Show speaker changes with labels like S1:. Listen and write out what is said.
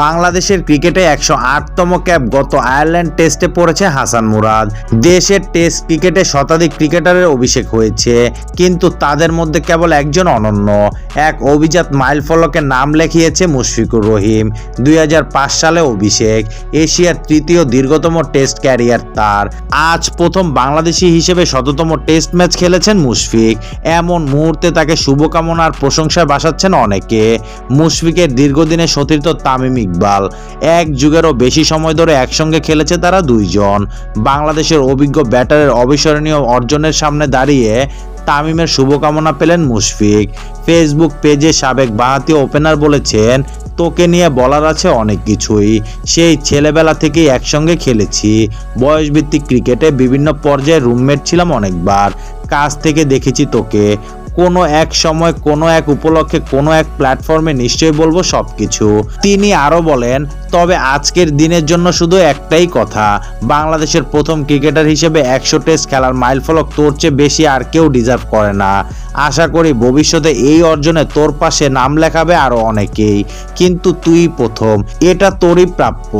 S1: বাংলাদেশের ক্রিকেটে একশো আটতম ক্যাপ গত আয়ারল্যান্ড টেস্টে পড়েছে হাসান মুরাদ। দেশের টেস্ট ক্রিকেটে শতাধিক ক্রিকেটারের অভিষেক হয়েছে, কিন্তু তাদের মধ্যে কেবল একজন অনন্য। এক অভিজাত মাইল ফলকে নাম লেখিয়েছে মুশফিকুর রহিম। দুই হাজার পাঁচ সালে অভিষেক, এশিয়ার তৃতীয় দীর্ঘতম টেস্ট ক্যারিয়ার তার। আজ প্রথম বাংলাদেশি হিসেবে শততম টেস্ট ম্যাচ খেলেছেন মুশফিক। এমন মুহূর্তে তাকে শুভকামনার প্রশংসায় বাসাচ্ছেন অনেকে। মুশফিকের দীর্ঘদিনের সতীর্থ তামিম ইকবাল। এক যুগেরও বেশি সময় ধরে একসঙ্গে খেলেছে তারা দুইজন। বাংলাদেশের অভিজ্ঞ ব্যাটারের অবিস্মরণীয় অর্জনের সামনে দাঁড়িয়ে তামিমের শুভকামনা পেলেন মুশফিক। ফেসবুক পেজে সাবেক বাঁহাতি ওপেনার বলেছেন, তোকে নিয়ে বলার আছে অনেক কিছুই। সেই ছেলেবেলা থেকেই একসঙ্গে খেলেছি। বয়সভিত্তিক ক্রিকেটে বিভিন্ন পর্যায়ে রুমমেট ছিলাম অনেকবার। কাছ থেকে দেখেছি তোকে। কোনো এক সময়, কোনো এক উপলক্ষে, কোনো এক প্ল্যাটফর্মে নিশ্চয়ই বলব সব কিছু তিনি আরও বলেন, তবে আজকের দিনের জন্য শুধু একটাই কথা, বাংলাদেশের প্রথম ক্রিকেটার হিসেবে একশো টেস্ট খেলার মাইলফলক তোর চেয়ে বেশি আর কেউ ডিজার্ভ করে না। আশা করি ভবিষ্যতে এই অর্জনে তোর পাশে নাম লেখাবে আরও অনেকেই, কিন্তু তুই প্রথম, এটা তোরই প্রাপ্য।